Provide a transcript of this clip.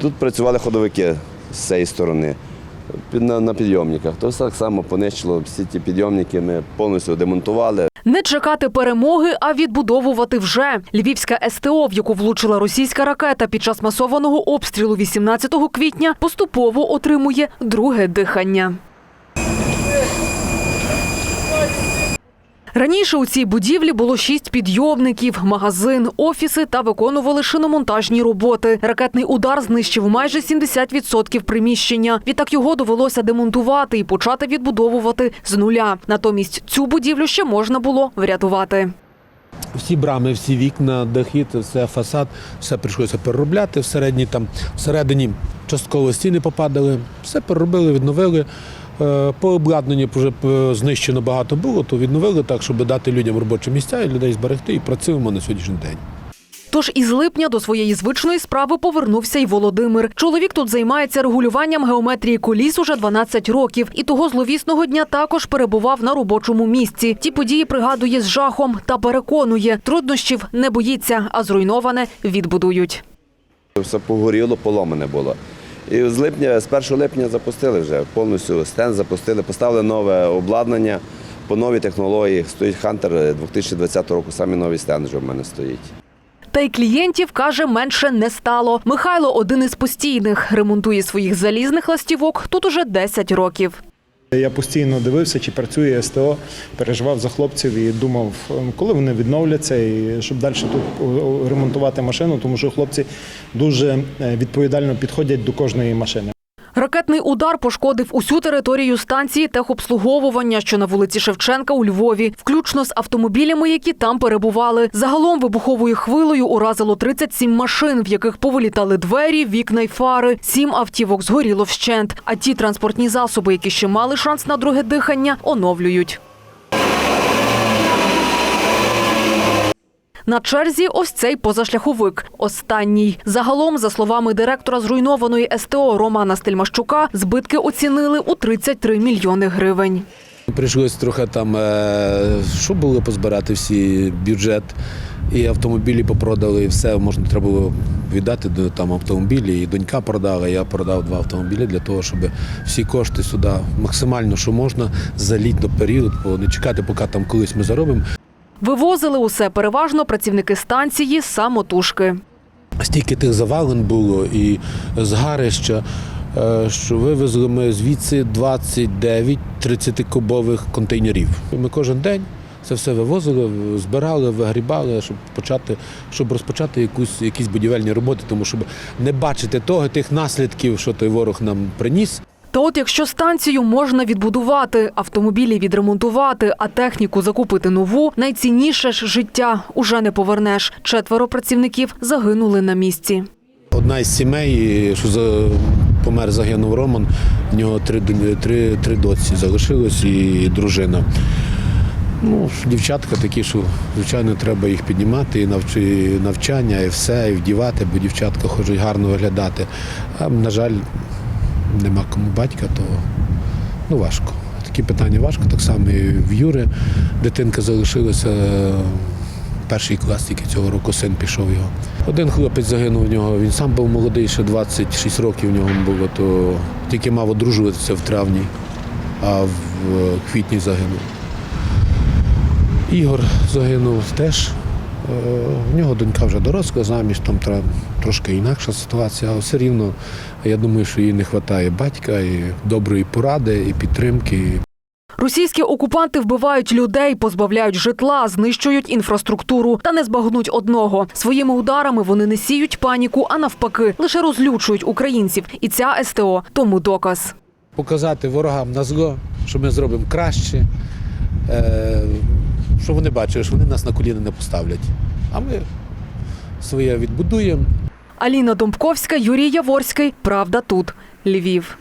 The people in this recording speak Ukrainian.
Тут працювали ходовики з цієї сторони. На, на підйомниках. То так само понищило всі ті підйомники. Ми повністю демонтували. Не чекати перемоги, а відбудовувати вже. Львівська СТО, в яку влучила російська ракета під час масованого обстрілу 18 квітня, поступово отримує друге дихання. Раніше у цій будівлі було шість підйомників, магазин, офіси та виконували шиномонтажні роботи. Ракетний удар знищив майже 70% приміщення. Відтак його довелося демонтувати і почати відбудовувати з нуля. Натомість цю будівлю ще можна було врятувати. Всі брами, всі вікна, дахи, все фасад, все прийшлося переробляти. Всередині там всередині частково стіни попадали, все переробили, відновили. Е, По обладнанню вже е, знищено багато було, то відновили так, щоб дати людям робочі місця і людей зберегти. І працюємо на сьогоднішній день. Тож із липня до своєї звичної справи повернувся й Володимир. Чоловік тут займається регулюванням геометрії коліс уже 12 років. І того зловісного дня також перебував на робочому місці. Ті події пригадує з жахом та переконує, труднощів не боїться, а зруйноване відбудують. Все погоріло, поломане було. І з липня, з 1 липня запустили вже повністю стенд запустили, поставили нове обладнання по новій технології. Стоїть Хантер 2020 року, самі нові стенд вже в мене стоїть. Та й клієнтів, каже, менше не стало. Михайло один із постійних. Ремонтує своїх залізних ластівок тут уже 10 років. Я постійно дивився, чи працює СТО, переживав за хлопців і думав, ем, коли вони відновляться, і щоб далі тут ремонтувати машину, тому що хлопці дуже е, відповідально підходять до кожної машини. Ракетний удар пошкодив усю територію станції техобслуговування, що на вулиці Шевченка у Львові, включно з автомобілями, які там перебували. Загалом вибуховою хвилою уразило 37 машин, в яких повилітали двері, вікна й фари. Сім автівок згоріло вщент. А ті транспортні засоби, які ще мали шанс на друге дихання, оновлюють. На черзі ось цей позашляховик. Останній. Загалом, за словами директора зруйнованої СТО Романа Стельмащука, збитки оцінили у 33 мільйони гривень. Прийшлось трохи там, е, що було позбирати всі бюджет. І автомобілі попродали, і все можна треба було віддати до там автомобілі. І донька продала. Я продав два автомобілі для того, щоб всі кошти сюди максимально, що можна за літній період, бо не чекати, поки там колись ми заробимо. Вивозили усе переважно працівники станції самотужки. Стільки тих завалень було і згарища, е, що вивезли ми звідси 29 30-кубових контейнерів. Ми кожен день це все вивозили, збирали, вигрібали, щоб почати, щоб розпочати якусь, якісь будівельні роботи, тому щоб не бачити того, тих наслідків, що той ворог нам приніс. Та от якщо станцію можна відбудувати, автомобілі відремонтувати, а техніку закупити нову, найцінніше ж життя уже не повернеш. Четверо працівників загинули на місці. Одна із сімей, що помер загинув Роман, в нього три, три, три доці залишилось і дружина. Ну, дівчатка такі, що звичайно треба їх піднімати, і навчання, і все, і вдівати, бо дівчатка хочуть гарно виглядати. А, на жаль, нема кому батька, то ну, важко. Такі питання важко. Так само і в Юри дитинка залишилася. Перший клас тільки цього року син пішов його. Один хлопець загинув в нього, він сам був молодий, ще 26 років в нього було, то тільки мав одружуватися в травні, а в е, квітні загинув. Ігор загинув теж. В нього донька вже доросла, заміж там треба трошки інакша ситуація, але все рівно я думаю, що їй не вистачає батька і доброї поради, і підтримки. Російські окупанти вбивають людей, позбавляють житла, знищують інфраструктуру та не збагнуть одного. Своїми ударами вони не сіють паніку, а навпаки, лише розлючують українців. І ця СТО тому доказ. Показати ворогам на зло, що ми зробимо краще, е, що вони бачили, що вони нас на коліна не поставлять. А ми своє відбудуємо. Аліна Домбковська, Юрій Яворський. Правда тут. Львів.